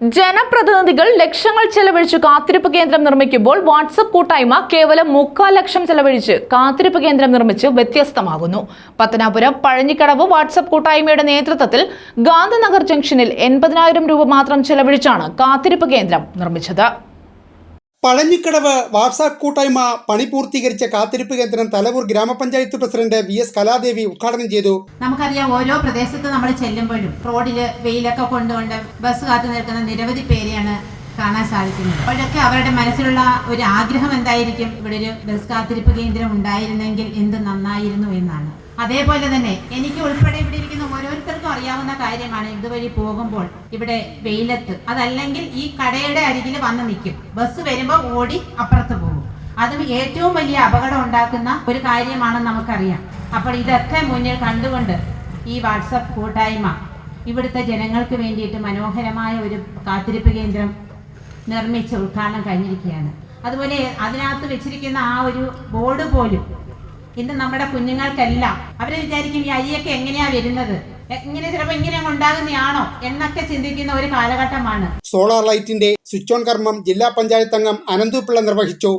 ജനപ്രതിനിധികൾ ലക്ഷങ്ങൾ ചെലവഴിച്ച് കാത്തിരിപ്പ് കേന്ദ്രം നിർമ്മിക്കുമ്പോൾ വാട്സപ്പ് കൂട്ടായ്മ കേവലം മുക്കാൽ ലക്ഷം ചെലവഴിച്ച് കാത്തിരിപ്പ് കേന്ദ്രം നിർമ്മിച്ച് വ്യത്യസ്തമാകുന്നു. പത്തനാപുരം പഴഞ്ഞിക്കടവ് വാട്സപ്പ് കൂട്ടായ്മയുടെ നേതൃത്വത്തിൽ ഗാന്ധിനഗർ ജംഗ്ഷനിൽ എൺപതിനായിരം രൂപ മാത്രം ചെലവഴിച്ചാണ് കാത്തിരിപ്പ് കേന്ദ്രം നിർമ്മിച്ചത്. പഴഞ്ഞിക്കടവ് വാട്സാപ്പ് കൂട്ടായ്മ പണി പൂർത്തീകരിച്ച കാത്തിരിപ്പ് കേന്ദ്രം തലവൂർ ഗ്രാമപഞ്ചായത്ത് പ്രസിഡന്റ് വി എസ് കലാദേവി ഉദ്ഘാടനം ചെയ്തു. നമുക്കറിയാം ഓരോ പ്രദേശത്ത് നമ്മൾ ചെല്ലുമ്പോഴും റോഡിൽ വെയിലൊക്കെ കൊണ്ടുകൊണ്ട് ബസ് കാത്തു നിൽക്കുന്ന നിരവധി പേരെയാണ് കാണാൻ സാധിക്കുന്നത്. അപ്പോഴൊക്കെ അവരുടെ മനസ്സിലുള്ള ഒരു ആഗ്രഹം എന്തായിരിക്കും? ഇവിടെ ഒരു ബസ് കാത്തിരിപ്പ് കേന്ദ്രം ഉണ്ടായിരുന്നെങ്കിൽ എന്ത് നന്നായിരുന്നു എന്നാണ്. അതേപോലെ തന്നെ എനിക്ക് ഉൾപ്പെടെ ഇവിടെ ഇരിക്കുന്ന ഓരോരുത്തർക്കും അറിയാവുന്ന കാര്യമാണ് ഇതുവഴി പോകുമ്പോൾ ഇവിടെ വെയിലത്ത്. അതല്ലെങ്കിൽ ഈ കടയുടെ അരികിൽ വന്ന് നിൽക്കും. ബസ് വരുമ്പോൾ ഓടി അപ്പുറത്ത് പോകും. അതും ഏറ്റവും വലിയ അപകടം ഉണ്ടാക്കുന്ന ഒരു കാര്യമാണെന്ന് നമുക്കറിയാം. അപ്പോൾ ഇതൊക്കെ മുന്നിൽ കണ്ടുകൊണ്ട് ഈ വാട്സപ്പ് കൂട്ടായ്മ ഇവിടുത്തെ ജനങ്ങൾക്ക് വേണ്ടിയിട്ട് മനോഹരമായ ഒരു കാത്തിരിപ്പ് കേന്ദ്രം നിർമ്മിച്ച് ഉദ്ഘാടനം കഴിഞ്ഞിരിക്കുകയാണ്. അതുപോലെ അതിനകത്ത് വെച്ചിരിക്കുന്ന ആ ഒരു ബോർഡ് പോലും ഇന്ന് നമ്മുടെ കുഞ്ഞുങ്ങൾക്കെല്ലാം അവരെ വിചാരിക്കും ഈ അരിയൊക്കെ എങ്ങനെയാ വരുന്നത്? എങ്ങനെ ചിലപ്പോൾ ഇങ്ങനെ ഉണ്ടാകുന്നതാണോ എന്നൊക്കെ ചിന്തിക്കുന്ന ഒരു കാലഘട്ടമാണ്. സോളാർ ലൈറ്റിന്റെ സ്വിച്ച് ഓൺ കർമ്മം ജില്ലാ പഞ്ചായത്ത് അംഗം അനന്തുപിള്ള നിർവഹിച്ചു.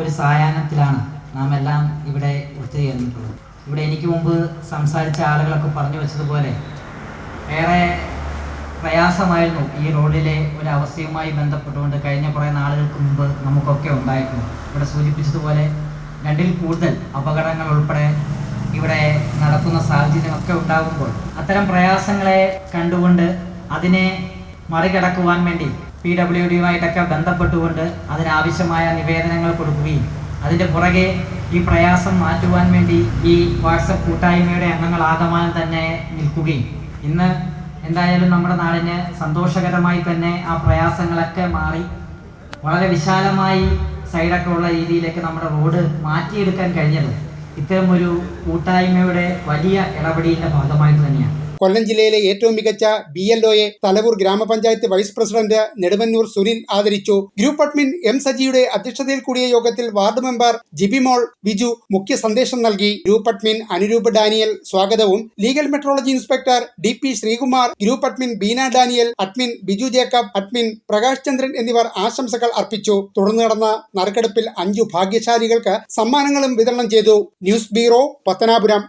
ഒരു സായാഹ്നത്തിലാണ് നാം എല്ലാം ഇവിടെ ഒത്തുചേർന്നിട്ടുള്ളത് ഇവിടെ എനിക്ക് മുമ്പ് സംസാരിച്ച ആളുകളൊക്കെ പറഞ്ഞു വെച്ചതുപോലെ ഏറെ പ്രയാസമായിരുന്നു ഈ റോഡിലെ ഒരു അവസ്ഥയുമായി ബന്ധപ്പെട്ടുകൊണ്ട് കഴിഞ്ഞ കുറേ നാളുകൾക്ക് മുമ്പ് നമുക്കൊക്കെ ഉണ്ടായിട്ടുണ്ട് ഇവിടെ സൂചിപ്പിച്ചതുപോലെ രണ്ടിൽ കൂടുതൽ അപകടങ്ങൾ ഉൾപ്പെടെ ഇവിടെ നടക്കുന്ന സാഹചര്യമൊക്കെ ഉണ്ടാകുമ്പോൾ അത്തരം പ്രയാസങ്ങളെ കണ്ടുകൊണ്ട് അതിനെ മറികടക്കുവാൻ വേണ്ടി പി ഡബ്ല്യു ഡിയുമായിട്ടൊക്കെ ബന്ധപ്പെട്ടുകൊണ്ട് അതിനാവശ്യമായ നിവേദനങ്ങൾ കൊടുക്കുകയും അതിന്റെ പുറകെ ഈ പ്രയാസം മാറ്റുവാൻ വേണ്ടി ഈ വാട്സപ്പ് കൂട്ടായ്മയുടെ അംഗങ്ങൾ ആകമാനം തന്നെ നിൽക്കുകയും. ഇന്ന് എന്തായാലും നമ്മുടെ നാടിന് സന്തോഷകരമായി തന്നെ ആ പ്രയാസങ്ങളൊക്കെ മാറി. വളരെ വിശാലമായി സൈഡൊക്കെ ഉള്ള രീതിയിലേക്ക് നമ്മുടെ റോഡ് മാറ്റിയെടുക്കാൻ കഴിഞ്ഞത് ഇത്തരം ഒരു കൂട്ടായ്മയുടെ വലിയ ഇടപെടലിന്റെ ഭാഗമായിട്ട് തന്നെയാണ്. കൊല്ലം ജില്ലയിലെ ഏറ്റവും മികച്ച ബി എൽ ഒയെ തലവൂർ ഗ്രാമപഞ്ചായത്ത് വൈസ് പ്രസിഡന്റ് നെടുമന്നൂർ സുനിൽ ആദരിച്ചു. ഗ്രൂപ്പ് അഡ്മിൻ എം സജിയുടെ അധ്യക്ഷതയിൽ കൂടിയ യോഗത്തിൽ വാർഡ് മെമ്പർ ജിബിമോൾ ബിജു മുഖ്യ സന്ദേശം നൽകി. ഗ്രൂപ്പ് അഡ്മിൻ അനുരൂപ് ഡാനിയൽ സ്വാഗതവും. Legal metrology inspector D P Sreekumar group admin Beena Daniel admin Biju Jacob admin Prakash Chandran എന്നിവർ ആശംസകൾ അർപ്പിച്ചു. തുടർന്ന് നടന്ന നറുക്കെടുപ്പിൽ അഞ്ചു ഭാഗ്യശാലികൾക്ക് സമ്മാനങ്ങളും വിതരണം ചെയ്തു. News bureau Pathanapuram.